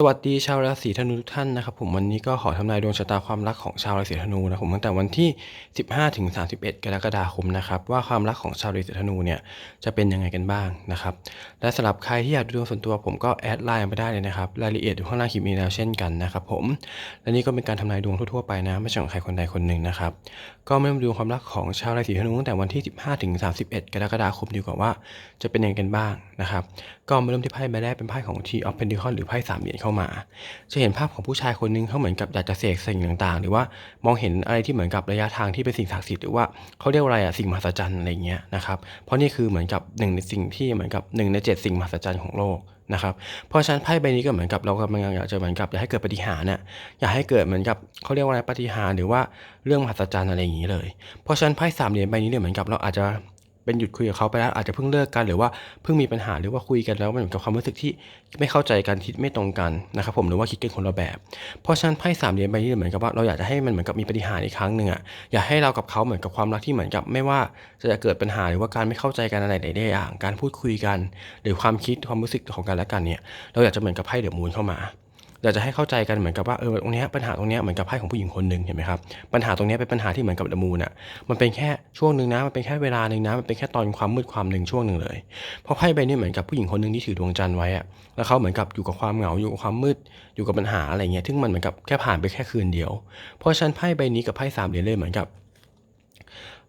สวัสดีชาวราศีธนูทุกท่านนะครับผมวันนี้ก็ขอทำนายดวงชะตาความรักของชาวราศีธนูนะผมตั้งแต่วันที่ 15ถึง31 กรกฎาคมนะครับว่าความรักของชาวราศีธนูเนี่ยจะเป็นยังไงกันบ้างนะครับและสำหรับใครที่อยากดูดวงส่วนตัวผมก็แอดไลน์มาได้เลยนะครับรายละเอียดอยู่ข้างล่างคลิปนี้แล้วเช่นกันนะครับผมและนี่ก็เป็นการทำนายดวงทั่วๆไปนะไม่ใช่ของใครคนใดคนหนึ่งนะครับ ก็มาดูความรักของชาวราศีธนูตั้งแต่วันที่ 15 ถึง 31 กรกฎาคมดีกว่าว่าจะเป็นยังไงกันบ้างนะครับ ก็มาเริ่มที่ไพ่ใบแรกเป็นไพ่ของ T of Pentacles หรือไพ่สามเหรียญเข้ามา จะเห็นภาพของผู้ชายคนหนึงเขาเหมือนกับอยากจะเสกสิ่งต่างๆ หรือว่ามองเห็นอะไรที่เหมือนกับระยะทางที่เป็นสิ่งศักดิ์สิทธิ์หรือว่าเขาเรียกว่าอะไรอะสิ่งมหัศจรรย์อะไรเงี้ยนะครับ เพราะนี่คือเหมือนกับหนึ่งในสิ่งที่เหมือนกับหนึ่งในเจ็ดสิ่งมหัศจรรย์ของโลก นะครับเพราะฉะนั้นไพ่ใบนี้ก็เหมือนกับเรากำลังอยากจะเหมือนกับอยากให้เกิดปฏิหารย์น่ะอยากให้เกิดเหมือนกับเขาเรียกว่าอะไรปฏิหาร์หรือว่าเรื่องมหัศจรรย์อะไรอย่างนี้เลย เพราะฉะนั้นไพ่สามเหรียญใบนี้เนี่ยเหมือนกับเราอาจจะ เป็นหยุดคุยกับเขาไปแล้วอาจจะเพิ่งเลิกกันหรือว่าเพิ่งมีปัญหาหรือว่าคุยกันแล้วมันเหมือนกับความรู้สึกที่ไม่เข้าใจกันคิดไม่ตรงกันนะครับผมหรือว่าคิดกันคนละแบบ เพราะฉะนั้นไพ่สามเหรียญใบนี้เหมือนกับว่าเราอยากจะให้มันเหมือนกับมีปฏิหารอีกครั้งหนึ่งอะอยากให้เรากับเขาเหมือนกับความรักที่เหมือนกับไม่ว่าจะเกิดปัญหาหรือว่าการไม่เข้าใจกันอะไรใดๆอย่างการพูดคุยกัน หรือความคิดความรู้สึกของกันและกันเนี่ยเราอยากจะเหมือนกับไพ่เดอมูนเข้ามา อยากจะให้เข้าใจกันเหมือนกับว่าเออตรงนี้ปัญหาตรงนี้เหมือนกับไพ่ของผู้หญิงคนหนึ่งเห็นไหมครับปัญหาตรงนี้เป็นปัญหาที่เหมือนกับเดมูนอะมันเป็นแค่ช่วงหนึ่งนะมันเป็นแค่เวลาหนึ่งนะมันเป็นแค่ตอนความมืดความหนึ่งช่วงหนึ่งเลยเพราะไพ่ใบนี้เหมือนกับผู้หญิงคนหนึ่งที่ถือดวงจันทร์ไว้อะแล้วเขาเหมือนกับอยู่กับความเหงาอยู่กับความมืดอยู่กับปัญหาอะไรเงี้ยซึ่งมันเหมือนกับแค่ผ่านไปแค่คืนเดียว เพราะฉะนั้นไพ่ใบนี้กับไพ่สามเหรียญเลยเหมือนกับ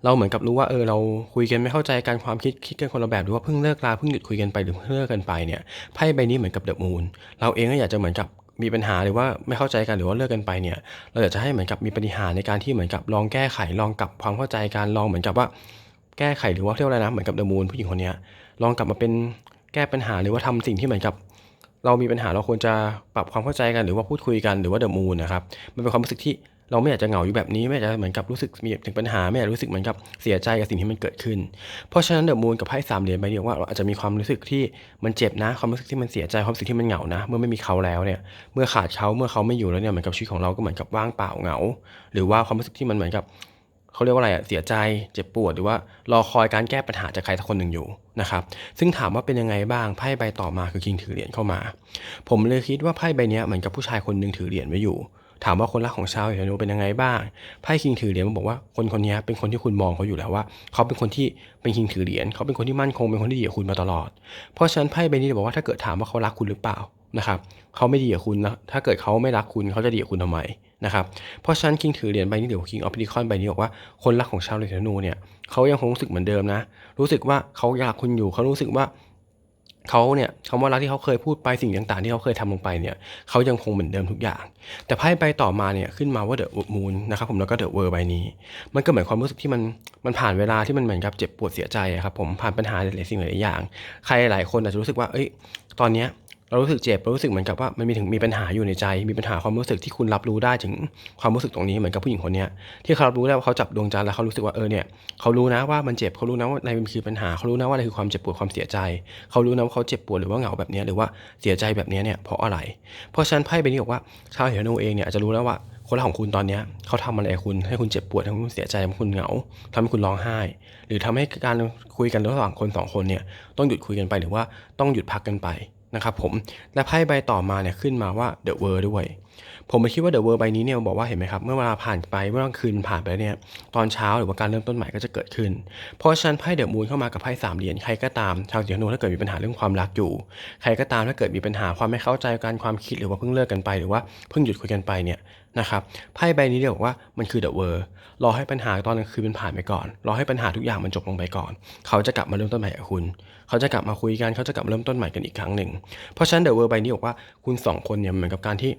เราเหมือนกับรู้ว่าเออเราคุยกันไม่เข้าใจกันความคิดคิดกันคนละแบบหรือว่าเพิ่งเลิกลาเพิ่งหยุดคุยกันไปหรือเพิ่งเลิกกันไปเนี่ยไพ่ใบนี้เหมือนกับเดอะมูนเราเองก็อยากจะเหมือนกับ มีปัญหาหรือว่าไม่เข้าใจกันหรือว่าเลิกกันไปเนี่ย เราอยากจะให้เหมือนกับมีปฏิหารในการที่เหมือนกับลองแก้ไขลองกลับความเข้าใจกันลองเหมือนกับว่า แก้ไขหรือว่าเรียกว่าอะไรนะเหมือนกับเดมูนผู้หญิงคนนี้ลองกลับมาเป็นแก้ปัญหาหรือว่าทำสิ่งที่เหมือนกับ เรามีปัญหาเราควรจะปรับความเข้าใจกันหรือว่าพูดคุยกันหรือว่าเดอะมูนนะครับมันเป็นความรู้สึกที่ เราไม่อยากจะเหงาอยู่แบบนี้ไม่อยากจะเหมือนกับรู้สึกมีถึงปัญหาไม่อยากรู้สึกเหมือนกับเสียใจกับสิ่งที่มันเกิดขึ้น เพราะฉะนั้นเดอะมูนกับไพ่สามเหรียญใบนี้บอกว่าเราอาจจะมีความรู้สึกที่มันเจ็บนะ ความรู้สึกที่มันเสียใจความรู้สึกที่มันเหงานะ เมื่อไม่มีเขาแล้วเนี่ยเมื่อขาดเขาเมื่อเขาไม่อยู่แล้วเนี่ยเหมือนกับชีวิตของเราก็เหมือนกับว่างเปล่าเหงา หรือว่าความรู้สึกที่มันเหมือนกับเขาเรียกว่าอะไรอะเสียใจเจ็บปวดหรือว่ารอคอยการแก้ปัญหาจากใครสักคนหนึ่งอยู่นะครับซึ่งถามว่าเป็นยังไงบ้างไพ่ใบต่อมาคือคิงถือเหรียญเข้ามา ผมเลยคิดว่าไพ่ใบนี้เหมือนกับผู้ชายคนหนึ่งถือเหรียญไว้อยู่ ถามว่าคนรักของชาวเฮโนเป็นยังไงบ้างไพ่คิงถือเหรียญมันบอกว่าคนคนนี้เป็นคนที่คุณมองเขาอยู่แล้วว่า เขาเป็นคนที่เป็นคิงถือเหรียญเขาเป็นคนที่มั่นคงเป็นคนที่ดีกับคุณมาตลอด เพราะฉะนั้นไพ่ใบนี้บอกว่าถ้าเกิดถามว่าเขารักคุณหรือเปล่านะครับเขาไม่ดีกับคุณนะถ้าเกิดเขาไม่รักคุณเขาจะดีกับคุณทำไมนะครับเพราะฉะนั้นคิงถือเหรียญใบนี้เดี๋ยวคิงออฟพิคอนใบนี้บอกว่าคนรักของชาวเรนูเนี่ยเขายังคงรู้สึกเหมือนเดิมนะ รู้สึกว่าเขาอยากคุณอยู่เขารู้สึกว่า เขาเนี่ยคำว่ารักที่เขาเคยพูดไปสิ่งต่างๆ ที่เขาเคยทำลงไปเนี่ยเขายังคงเหมือนเดิมทุกอย่าง แต่ไพ่ใบต่อมาเนี่ยขึ้นมาว่าเดอะมูนนะครับผมแล้วก็เดอะเวอร์ใบนี้ มันก็เหมือนความรู้สึกที่มันมันผ่านเวลาที่มันเหมือนกับเจ็บปวดเสียใจครับผมผ่านปัญหาหลายๆสิ่งหลายๆอย่าง ใครหลายคนอาจจะรู้สึกว่าเอ้ยตอนเนี้ย เรารู้สึกเจ็บเรารู้สึกเหมือนกับว่ามันมีถึงมีปัญหาอยู่ในใจ มีปัญหาความรู้สึกที่คุณรับรู้ได้ถึงความรู้สึกตรงนี้เหมือนกับผู้หญิงคนนี้ที่เขารับรู้ได้ว่าเขาจับดวงจันทร์แล้วเขารู้สึกว่าเออเนี่ยเขารู้นะว่ามันเจ็บเขารู้นะว่าอะไรมันคือปัญหาเขารู้นะว่าอะไรคือความเจ็บปวดความเสียใจ เขารู้นะว่าเขาเจ็บปวดหรือว่าเหงาแบบนี้หรือว่าเสียใจแบบนี้เนี่ยเพราะอะไร เพราะฉะนั้นไพ่ใบนี้บอกว่าชาวเฮโนเองเนี่ยอาจจะรู้แล้วว่าคนรักของคุณตอนนี้เขาทำอะไรคุณให้คุณเจ็บปวดให้คุณเสียใจให้คุณเหงาทำให้คุณร้องไห้ หรือทำให้การคุยกันระหว่างคนสองคนเนี่ยต้องหยุดคุยกันไปหรือว่าต้องหยุดพักกันไป นะครับผมและไพ่ใบต่อมาเนี่ยขึ้นมาว่า The World ด้วย ผมไม่คิดว่า The World ใบนี้เนี่ยบอกว่าเห็นไหมครับ เมื่อเวลาผ่านไปเมื่อกลางคืนผ่านไปเนี่ยตอนเช้าหรือว่าการเริ่มต้นใหม่ก็จะเกิดขึ้น เพราะฉะนั้นไพ่เดอะมูนเข้ามากับไพ่สามเหรียญใครก็ตามชาวสีธนูถ้าเกิดมีปัญหาเรื่องความรักอยู่ ใครก็ตามถ้าเกิดมีปัญหาความไม่เข้าใจกันความคิดหรือว่าเพิ่งเลิกกันไป หรือว่าเพิ่งหยุดคุยกันไปเนี่ย นะครับไพ่ใบนี้เรียกว่ามันคือ The World รอให้ปัญหาตอนกลางคืนมันผ่านไปก่อน รอให้ปัญหาทุกอย่างมันจบลงไปก่อน เขาจะกลับมาเริ่มต้นใหม่กับคุณ เขาจะกลับมาคุยกันเขาจะกลับมาเริ่มต้นใหม่กันอีกครั้งหนึ่งเพราะฉะนั้นเดอะเวอร์ใบนี้บอกว่าคุณสองคนเนี่ยเหมือนกับการที่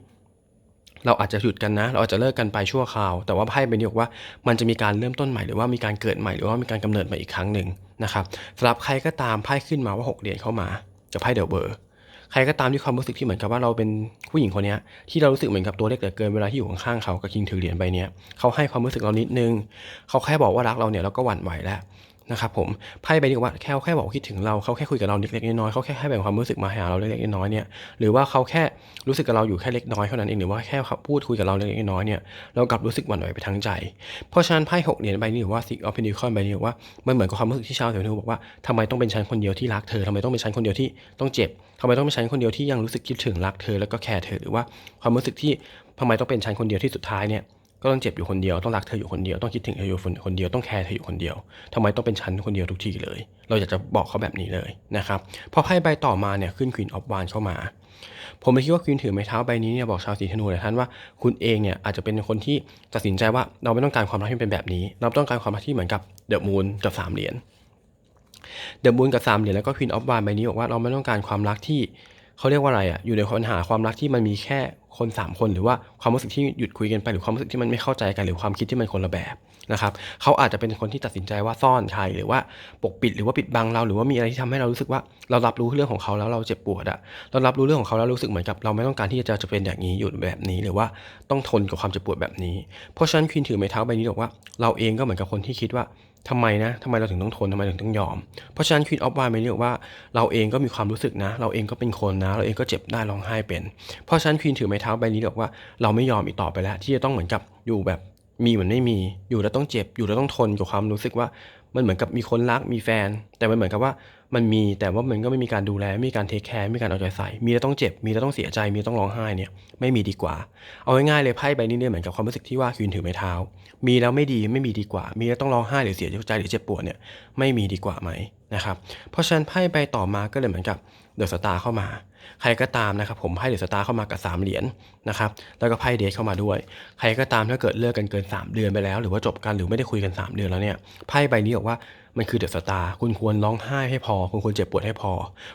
เราอาจจะหยุดกันนะ เราอาจจะเลิกกันไปชั่วคราว แต่ว่าไพ่ใบนี้บอกว่ามันจะมีการเริ่มต้นใหม่หรือว่ามีการเกิดใหม่หรือว่ามีการกำเนิดใหม่อีกครั้งหนึ่งนะครับสำหรับใครก็ตามไพ่ขึ้นมาว่าหกเหรียญเข้ามากับไพ่เดอะเวอร์ ใครก็ตามที่ความรู้สึกที่เหมือนกับว่าเราเป็นผู้หญิงคนนี้ที่เรารู้สึกเหมือนกับตัวเล็กเหลือเกินเวลาที่อยู่ข้างๆเขากับคิงถือเหรียญใบเนี้ยเขาให้ความรู้สึกเรานิดนึงเขาแค่บอกว่ารักเราเนี่ยเราก็หวั่นไหวแล้ว นะครับผมไพ่ใบนี้ว่าแค่แค่บอกคิดถึงเราเขาแค่คุยกับเราเล็กๆน้อยๆเขาแค่ให้แบ่งความรู้สึกมาหาเราเล็กๆน้อยๆเนี่ยหรือว่าเขาแค่รู้สึกกับเราอยู่แค่เล็กน้อยเท่านั้นเองหรือว่าแค่พูดคุยกับเราเล็กๆน้อยๆเนี่ยเรากลับรู้สึกหวั่นไหวไปทั้งใจ เพราะฉะนั้นไพ่หกเหรียญใบนี้หรือว่า Six of Pentacles ใบนี้บอกว่ามันเหมือนกับความรู้สึกที่ชาวเสียธนูบอกว่าทำไมต้องเป็นฉันคนเดียวที่รักเธอทำไมต้องเป็นฉันคนเดียวที่ต้องเจ็บทำไมต้องเป็นฉันคนเดียวที่ยังรู้สึกคิดถึงรักเธอแล้วก็แคร์เธอหรือว่าความรู้สึกที่ทำไมต้องเป็นฉันคนเดียวที่สุดท้ายเนี่ย ก็ต้องเจ็บอยู่คนเดียวต้องรักเธออยู่คนเดียวต้องคิดถึงเธออยู่คนเดียวต้องแคร์เธออยู่คนเดียวทำไมต้องเป็นฉันคนเดียวทุกทีเลย เราอยากจะบอกเขาแบบนี้เลยนะครับพอไพ่ใบต่อมาเนี่ยขึ้น Queen of Wands เข้ามา ผมเลยคิดว่าควีนถือไม้เท้าใบนี้เนี่ยบอกชาวสีธนูหลายท่านว่าคุณเองเนี่ยอาจจะเป็นคนที่ตัดสินใจว่าเราไม่ต้องการความรักที่เป็นแบบนี้ เราต้องการความรักที่เหมือนกับเดอะมูนกับสามเหรียญเดอะมูนกับสามเหรียญแล้วก็ควีนออฟวานใบนี้บอกว่าเราไม่ต้องการความรักที่เขาเรียกว่าอะไรอะอยู่ในปัญหาความรักที่มันมีแค่ คนสามคน หรือว่าความรู้สึกที่หยุดคุยกันไป หรือความรู้สึกที่มันไม่เข้าใจกันหรือความคิดที่มันคนละแบบนะครับเขาอาจจะเป็นคนที่ตัดสินใจว่าซ่อนใครหรือว่าปกปิดหรือว่าปิดบังเรา หรือว่ามีอะไรที่ทำให้เรารู้สึกว่าเรารับรู้เรื่องของเขาแล้วเราเจ็บปวดอะเรารับรู้เรื่องของเขาแล้วรู้สึกเหมือนกับเราไม่ต้องการที่จะจะเป็นอย่างนี้อยู่แบบนี้ หรือว่าต้องทนกับความเจ็บปวดแบบนี้ เพราะฉะนั้นควีนถือไม้เท้าใบนี้บอกว่าเราเองก็เหมือนกับคนที่คิดว่า ทำไมนะทำไมเราถึงต้องทนทำไมถึงต้องยอม เพราะฉะนั้นควีนออฟวานใบนี้บอกว่าเราเองก็มีความรู้สึกนะ เราเองก็เป็นคนนะ เราเองก็เจ็บได้ร้องไห้เป็น เพราะฉะนั้นควีนถือไม้เท้าใบนี้บอกว่าเราไม่ยอมอีกต่อไปแล้ว ที่จะต้องเหมือนกับอยู่แบบ มีเหมือนไม่มี อยู่แล้วต้องเจ็บ อยู่แล้วต้องทนกับความรู้สึกว่า มันเหมือนกับมีคนรัก มีแฟน แต่มันเหมือนกับว่ามันมี แต่ว่ามันก็ไม่มีการดูแล ไม่มีการเทคแคร์ ไม่มีการเอาใจใส่ มีแล้วต้องเจ็บ มีแล้วต้องเสียใจ มีแล้วต้องร้องไห้เนี่ย ไม่มีดีกว่า เอาง่ายๆเลยไพ่ใบนี้เนี่ยเหมือนกับความรู้สึกที่ว่าควีนถือไม้เท้า มีแล้วไม่ดี ไม่มีดีกว่า มีแล้วต้องร้องไห้หรือเสียใจหรือเจ็บปวดเนี่ย ไม่มีดีกว่าไหม นะครับ เพราะฉะนั้นไพ่ใบต่อมาก็เลยเหมือนกับเดอะสตาร์เข้ามา ใครก็ตามนะครับ ผมไพ่เดอะสตาร์เข้ามากับ 3 เหรียญนะครับ แล้วก็ไพ่เดทเข้ามาด้วย ใครก็ตามถ้าเกิดเลิกกันเกิน 3 เดือนไปแล้ว หรือว่าจบกันหรือไม่ได้คุยกัน 3 เดือนแล้วเนี่ย ไพ่ใบนี้บอกว่ามันคือเดอะสตาร์คุณควรร้องไห้ให้พอ คุณควรเจ็บปวดให้พอ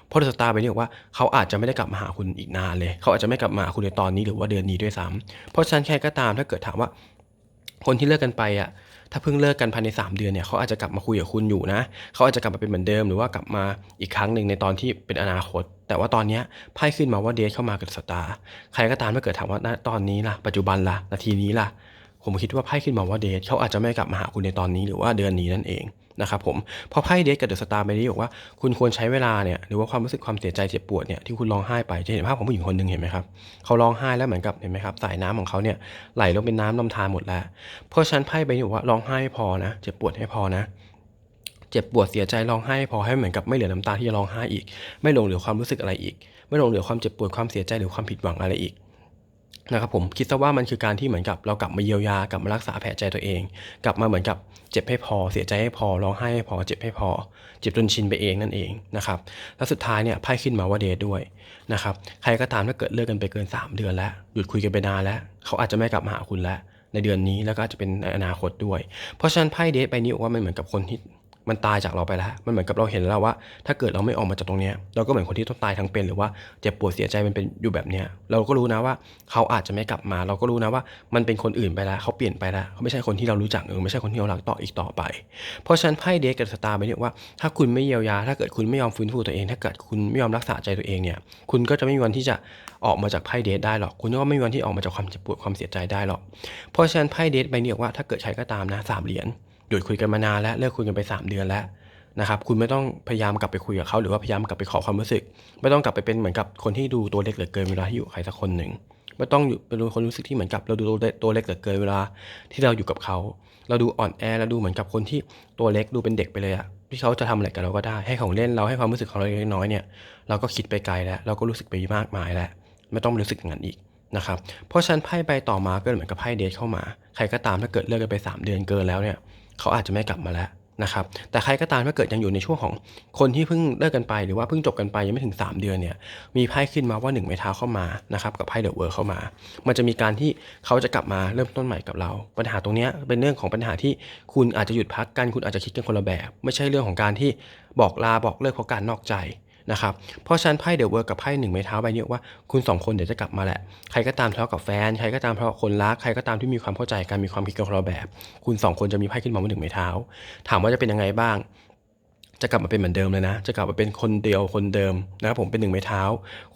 เพราะเดอะสตาร์ใบนี้บอกว่าเขาอาจจะไม่ได้กลับมาหาคุณอีกนานเลย เขาอาจจะไม่กลับมาหาคุณในตอนนี้หรือว่าเดือนนี้ด้วยซ้ำเพราะฉะนั้นใครก็ตามถ้าเกิดถามว่า คนที่เลิกกันไปอะ ถ้าเพิ่งเลิกกันภายใน 3 เดือนเนี่ยเขาอาจจะกลับมาคุยกับคุณอยู่นะเขาอาจจะกลับมาเป็นเหมือนเดิมหรือว่ากลับมาอีกครั้งหนึ่งในตอนที่เป็นอนาคต แต่ว่าตอนนี้ไพ่ขึ้นมาว่าเดทเข้ามากับสตาร์ใครก็ตามถ้าเกิดถามว่าณตอนนี้ล่ะปัจจุบันล่ะนาทีนี้ล่ะผมคิดว่าไพ่ขึ้นมาว่าเดทเขาอาจจะไม่กลับมาหาคุณในตอนนี้หรือว่าเดือนนี้นั่นเอง นะครับผมพราะไพ่เดทกับเดอะสตาร์ใบนี้บอกว่าคุณควรใช้เวลาเนี่ยหรือว่าความรู้สึกความเสียใจเจ็บปวดเนี่ยที่คุณร้องไห้ไปจะเห็นภาพของผู้หญิงคนหนึ่งเห็นไหมครับเขาร้องไห้แล้วเหมือนกับเห็นไหมครับสายน้ำของเขาเนี่ยไหลลงเป็นน้ำลำธารหมดแล้ว เพราะฉะนั้นไพ่ใบนี้บอกว่าร้องไห้พอนะเจ็บปวดให้พอนะเจ็บปวดเสียใจร้องไห้พอให้เหมือนกับไม่เหลือน้ำตาที่จะร้องไห้อีก ไม่หลงเหลือความรู้สึกอะไรอีก ไม่หลงเหลือความเจ็บปวดความเสียใจหรือความผิดหวังอะไรอีก นะครับผมคิดซะว่ามันคือการที่เหมือนกับเรากลับมาเยียวยากลับมารักษาแผลใจตัวเอง กลับมาเหมือนกับเจ็บให้พอ เสียใจให้พอร้องไห้ให้พอ เจ็บให้พอ เจ็บจนชินไปเองนั่นเองนะครับแล้วสุดท้ายเนี่ยไพ่ขึ้นมาว่าเดทด้วยนะครับใครก็ตามถ้าเกิดเลิกกันไปเกิน 3 เดือนแล้วหยุดคุยกันไปนานแล้ว เขาอาจจะไม่กลับมาหาคุณแล้วในเดือนนี้แล้วก็อาจจะเป็นในอนาคตด้วย เพราะฉะนั้นไพ่เดทใบนี้ว่ามันเหมือนกับคนที่ มันตายจากเราไปแล้ว มันเหมือนกับเราเห็นแล้วว่า ถ้าเกิดเราไม่ออกมาจากตรงนี้เราก็เหมือนคนที่ต้องตายทั้งเป็นหรือว่าเจ็บปวดเสียใจมันเป็นอยู่แบบเนี้ยเราก็รู้นะว่าเขาอาจจะไม่กลับมา เราก็รู้นะว่ามันเป็นคนอื่นไปแล้วเขาเปลี่ยนไปแล้วเขาไม่ใช่คนที่เรารู้จักหรือไม่ใช่คนที่เรารักต่ออีกต่อไป เพราะฉะนั้นไพ่เดทกับสตาร์ไปเนี่ยว่าถ้าคุณไม่เยียวยา ถ้าเกิดคุณไม่ยอมฟื้นฟูตัวเอง ถ้าเกิดคุณไม่ยอมรักษาใจตัวเองเนี่ยคุณก็จะไม่มีวันที่จะออกมาจากไพ่เดทได้หรอก คุณก็ไม่มีวันที่ออกมาจากความเจ็บปวดความเสียใจได้หรอก เพราะฉะนั้นไพ่เดทใบนี้ว่าถ้าเกิดใช้ก็ตามนะสามเหรียญ หยุดคุยกันมานานแล้วเลิกคุยกันไป 3 เดือนแล้วนะครับคุณไม่ต้องพยายามกลับไปคุยกับเขาหรือว่าพยายามกลับไปขอความรู้สึก ไม่ต้องกลับไปเป็นเหมือนกับคนที่ดูตัวเล็กเหลือเกินเวลาที่อยู่ใครสักคนหนึ่งไม่ต้องอยู่เป็นคนรู้สึกที่เหมือนกับเราดูตัวเล็กเหลือเกินเวลาที่เราอยู่กับเขา เราดูอ่อนแอเราดูเหมือนกับคนที่ตัวเล็กดูเป็นเด็กไปเลยอะที่เขาจะทำอะไรกับเราก็ได้ให้ของเล่นเราให้ความรู้สึกของเราเล็กน้อยเนี่ยเราก็คิดไปไกลแล้วเราก็รู้สึกไปมากมายแล้วไม่ต้องรู้สึกอย่างนั้นอีกนะครับเพราะฉะนั้นไพ่ใบต่อมาก็เหมือนกับไพ่เดทเข้ามา ใครก็ตามถ้าเกิดเลิกกันไป 3 เดือนเกินแล้วเนี่ย เขาอาจจะไม่กลับมาแล้วนะครับแต่ใครก็ตามถ้าเกิดยังอยู่ในช่วงของคนที่เพิ่งเลิกกันไป หรือว่าเพิ่งจบกันไปยังไม่ถึง 3 เดือนเนี่ยมีไพ่ขึ้นมาว่า1ไม้เท้าเข้ามานะครับกับไพ่เดอะเวิร์เข้ามา มันจะมีการที่เขาจะกลับมาเริ่มต้นใหม่กับเรา ปัญหาตรงนี้เป็นเรื่องของปัญหาที่คุณอาจจะหยุดพักกันคุณอาจจะคิดกันคนละแบบ ไม่ใช่เรื่องของการที่บอกลาบอกเลิกเพราะการนอกใจ นะครับ เพราะฉะนั้นไพ่เดอะเวิร์กับไพ่หนึ่งไม้เท้าใบนี้ว่าคุณสองคนเดี๋ยวจะกลับมาแหละ ใครก็ตามทะเลาะกับแฟน ใครก็ตามทะเลาะคนรัก ใครก็ตามที่มีความเข้าใจกันมีความคิดกันคนละแบบ คุณสองคนจะมีไพ่ขึ้นมาว่าหนึ่งไม้เท้า ถามว่าจะเป็นยังไงบ้าง จะกลับมาเป็นเหมือนเดิมเลยนะ จะกลับมาเป็นคนเดียวคนเดิมนะครับผมเป็นหนึ่งไม้เท้า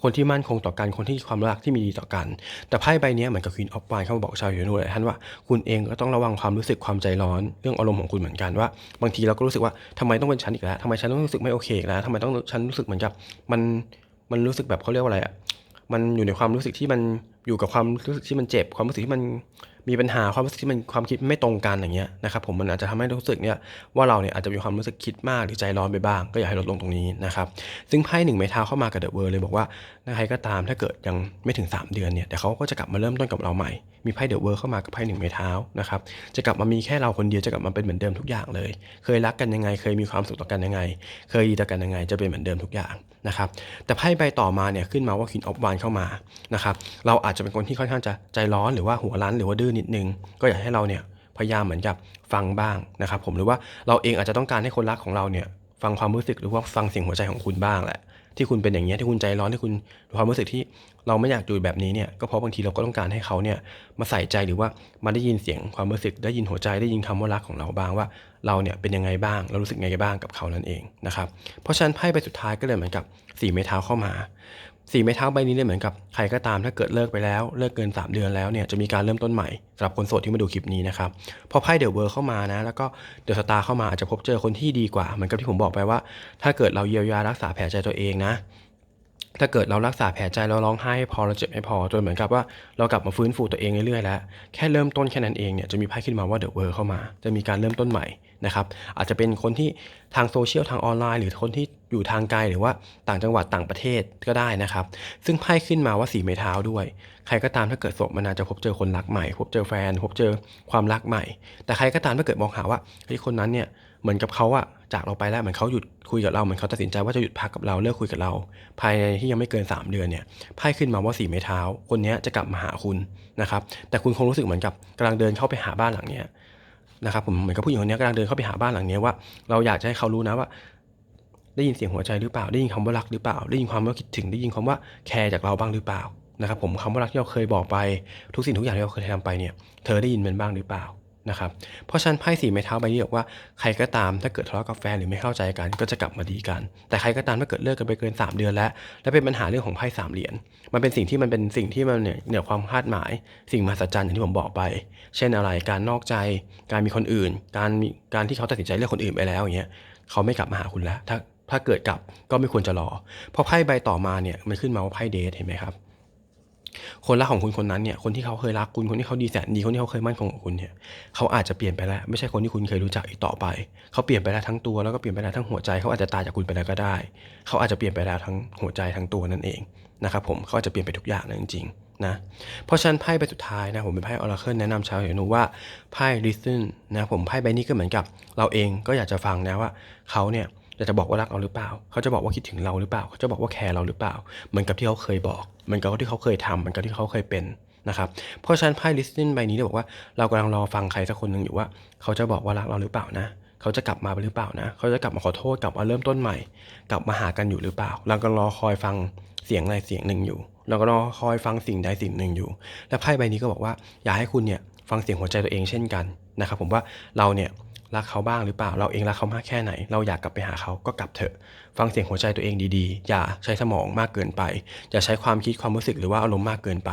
คนที่มั่นคงต่อกัน คนที่มีความรักที่มีดีต่อกัน แต่ไพ่ใบนี้เหมือนกับ Queen of Wands เข้ามาบอกชาวยูนูเลยท่านว่าคุณเองก็ต้องระวังความรู้สึกความใจร้อน เรื่องอารมณ์ของคุณเหมือนกันว่า บางทีเราก็รู้สึกว่าทำไมต้องเป็นฉันอีกแล้วทำไมฉันต้องรู้สึกไม่โอเคอีกแล้วทำไมต้องฉันรู้สึกเหมือนกับมันมันรู้สึกแบบเขาเรียกว่าอะไรอะมันอยู่ในความรู้สึกที่มันอยู่กับความรู้สึกที่มันเจ็บ ความรู้สึกที่มัน มีปัญหาความรู้สึกที่มันความคิดไม่ตรงกันอย่างเงี้ยนะครับผมมันอาจจะทำให้รู้สึกเนี่ยว่าเราเนี่ยอาจจะมีความรู้สึกคิดมากหรือใจร้อนไปบ้าง ก็อยากให้ลดลงตรงนี้นะครับซึ่งไพ่หนึ่งไม้เท้าเข้ามากับเดอะเวิร์เลยบอกว่าใครก็ตามถ้าเกิดยังไม่ถึง 3 เดือนเนี่ยเดี๋ยวเขาก็จะกลับมาเริ่มต้นกับเราใหม่มีไพ่เดอะเวิร์เข้ามากับไพ่หนึ่งไม้เท้านะครับจะกลับมามีแค่เราคนเดียวจะกลับมาเป็นเหมือนเดิมทุกอย่างเลย เคยรักกันยังไง เคยมีความสุขต่อกันยังไง เคยดีต่อกันยังไง จะเป็นเหมือนเดิมทุกอย่างนะครับแต่ไพ่ใบต่อมาเนี่ยขึ้นมาว่า Queen of Wands เข้ามานะครับเราอาจจะเป็นคนที่ค่อนข้างจะใจร้อนหรือว่าหัวรั้นหรือว่าดื้อนิดนึง ก็อยากให้เราเนี่ยพยายามเหมือนกับฟังบ้างนะครับผมหรือว่าเราเองอาจจะต้องการให้คนรักของเราเนี่ยฟังความรู้สึกหรือว่าฟังเสียงหัวใจของคุณบ้างแหละที่คุณเป็นอย่างนี้ที่คุณใจร้อนที่คุณความรู้สึกที่เราไม่อยากอยู่แบบนี้เนี่ยก็เพราะบางทีเราก็ต้องการให้เขาเนี่ยมาใส่ใจหรือว่ามาได้ยินเสียงความรู้สึกได้ยินหัวใจได้ยินคำว่ารักของเราบ้างว่า เราเนี่ยเป็นยังไงบ้างเรารู้สึกยังไงบ้างกับเขานั่นเองนะครับเพราะฉะนั้นไพ่ใบสุดท้ายก็เลยเหมือนกับสี่ไม้เท้าเข้ามา สี่ไม้เท้าใบนี้เนี่ยเหมือนกับใครก็ตามถ้าเกิดเลิกไปแล้วเลิกเกิน 3 เดือนแล้วเนี่ยจะมีการเริ่มต้นใหม่สำหรับคนโสดที่มาดูคลิปนี้นะครับพอไพ่เดอะเวิร์เข้ามานะแล้วก็เดอะสตาร์เข้ามาอาจจะพบเจอคนที่ดีกว่า เหมือนกับที่ผมบอกไปว่า ถ้าเกิดเราเยียวยารักษาแผลใจตัวเองนะถ้าเกิดเรารักษาแผลใจเราร้องไห้พอเราเจ็บไม่พอจนเหมือนกับว่าเรากลับมาฟื้นฟูตัวเองเรื่อยๆแล้วแค่เริ่มต้นแค่นั้นเองเนี่ยจะมีไพ่ขึ้นมาว่าเดอะเวิร์เข้ามา จะมีการเริ่มต้นใหม่นะครับอาจจะเป็นคนที่ทางโซเชียลทางออนไลน์ หรือคนที่ อยู่ทางไกลหรือว่าต่างจังหวัดต่างประเทศก็ได้นะครับ ซึ่งไพ่ขึ้นมาว่าสีไม้เท้าด้วย ใครก็ตามถ้าเกิดโสดมานานจะพบเจอคนรักใหม่ พบเจอแฟน พบเจอความรักใหม่ แต่ใครก็ตามถ้าเกิดมองหาว่าเฮ้ยคนนั้นเนี่ยเหมือนกับเขาอะจากเราไปแล้วเหมือนเขาหยุดคุยกับเราเหมือนเขาตัดสินใจว่าจะหยุดพักกับเราเลิกคุยกับเรา ภายในที่ยังไม่เกิน 3 เดือนเนี่ยไพ่ขึ้นมาว่าสีไม้เท้า คนนี้จะกลับมาหาคุณนะครับแต่คุณคงรู้สึกเหมือนกับกำลังเดินเข้าไปหาบ้านหลังเนี้ยนะครับผมเหมือนกับผู้หญิงคนนี้กำลังเดินเข้าไปหาบ้านหลังเนี้ว่าเราอยากจะให้เขารู้นะว่า ได้ยินเสียงหัวใจหรือเปล่า ได้ยินคำว่ารักหรือเปล่า ได้ยินความว่าคิดถึง ได้ยินคำว่าแคร์จากเราบ้างหรือเปล่านะครับผมคำว่ารักที่เราเคยบอกไป ทุกสิ่งทุกอย่างที่เราเคยทำไปเนี่ย เธอได้ยินมันบ้างหรือเปล่านะครับ เพราะฉะนั้นไพ่สีไม้เท้าใบนี้บอกว่าใครก็ตามถ้าเกิดทะเลาะกับแฟนหรือไม่เข้าใจกัน ก็จะกลับมาดีกัน แต่ใครก็ตามถ้าเกิดเลิกกันไปเกิน 3 เดือนแล้ว และเป็นปัญหาเรื่องของไพ่สามเหรียญ มันเป็นสิ่งที่มันเป็นสิ่งที่มันเนี่ยเหนือความคาดหมาย สิ่งมหัศจรรย์อย่างที่ผมบอกไป เช่นอะไร การนอกใจ การมีคนอื่น การการที่เขาตัดสินใจเลือกคนอื่นไปแล้วอย่างเงี้ย เขาไม่กลับมาหาคุณแล้ว ถ้า ถ้าเกิดกลับก็ไม่ควรจะรอ เพราะไพ่ใบต่อมาเนี่ยมันขึ้นมาว่าไพ่เดทเห็นไหมครับ คนรักของคุณคนนั้นเนี่ย คนที่เขาเคยรักคุณ คนที่เขาดีแสนดี คนที่เขาเคยมั่นคงกับคุณเนี่ย เขาอาจจะเปลี่ยนไปแล้ว ไม่ใช่คนที่คุณเคยรู้จักอีกต่อไป เขาเปลี่ยนไปแล้วทั้งตัว แล้วก็เปลี่ยนไปแล้วทั้งหัวใจ เขาอาจจะตายจากคุณไปแล้วก็ได้ เขาอาจจะเปลี่ยนไปแล้วทั้งหัวใจทั้งตัวนั่นเองนะครับผม เขาอาจจะเปลี่ยนไปทุกอย่างเลยจริงๆนะ เพราะฉะนั้นไพ่ใบสุดท้ายนะผมเป็นไพ่ออราเคิลแนะนำชาวเหนูว่าไพ่ listen นะผมไพ่ใบนี้ก็เหมือนกับ เราเองก็อยากจะฟังนะว่าเขาเนี่ย อยากจะบอกว่ารักเราหรือเปล่า เขาจะบอกว่าคิดถึงเราหรือเปล่า เขาจะบอกว่าแคร์เราหรือเปล่า เหมือนกับที่เขาเคยบอก เหมือนกับที่เขาเคยทำเหมือนกับที่เขาเคยเป็นนะครับ เพราะฉะนั้นไพ่ listen ใบนี้จะบอกว่าเรากำลังรอฟังใครสักคนหนึ่งอยู่ว่า เขาจะบอกว่ารักเราหรือเปล่านะ เขาจะกลับมาหรือเปล่านะ เขาจะกลับมาขอโทษกลับมาเริ่มต้นใหม่ กลับมาหากันอยู่หรือเปล่า เราก็รอคอยฟังเสียงใดเสียงหนึ่งอยู่ เราก็รอคอยฟังสิ่งใดสิ่งหนึ่งอยู่ และไพ่ใบนี้ก็บอกว่าอยากให้คุณเนี่ยฟังเสียงหัวใจตัวเองเช่นกันนะครับผมว่าเราเนี่ย รักเขาบ้างหรือเปล่า เราเองรักเขามากแค่ไหน เราอยากกลับไปหาเขาก็กลับเถอะ ฟังเสียงหัวใจตัวเองดีๆ อย่าใช้สมองมากเกินไป อย่าใช้ความคิดความรู้สึกหรือว่าอารมณ์มากเกินไป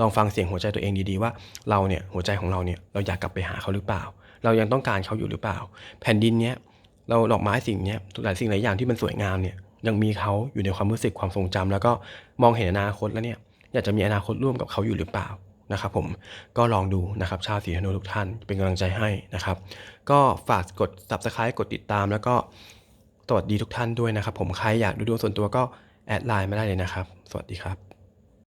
ลองฟังเสียงหัวใจตัวเองดีๆ ว่าเราเนี่ยหัวใจของเราเนี่ยเราอยากกลับไปหาเขาหรือเปล่า เรายังต้องการเขาอยู่หรือเปล่า แผ่นดินเนี้ยเราดอกไม้สิ่งเนี้ยหลายสิ่งหลายอย่างที่มันสวยงามเนี่ยยังมีเขาอยู่ในความรู้สึกความทรงจำแล้วก็มองเห็นอนาคตแล้วเนี่ยอยากจะมีอนาคตร่วมกับเขาอยู่หรือเปล่า นะครับผมก็ลองดูนะครับชาวสีธนูทุกท่านเป็นกำลังใจให้นะครับ ก็ฝากกด subscribe กดติดตาม แล้วก็สวัสดีทุกท่านด้วยนะครับ ผมใครอยากดูดวงส่วนตัวก็แอดไลน์มาได้เลยนะครับ สวัสดีครับ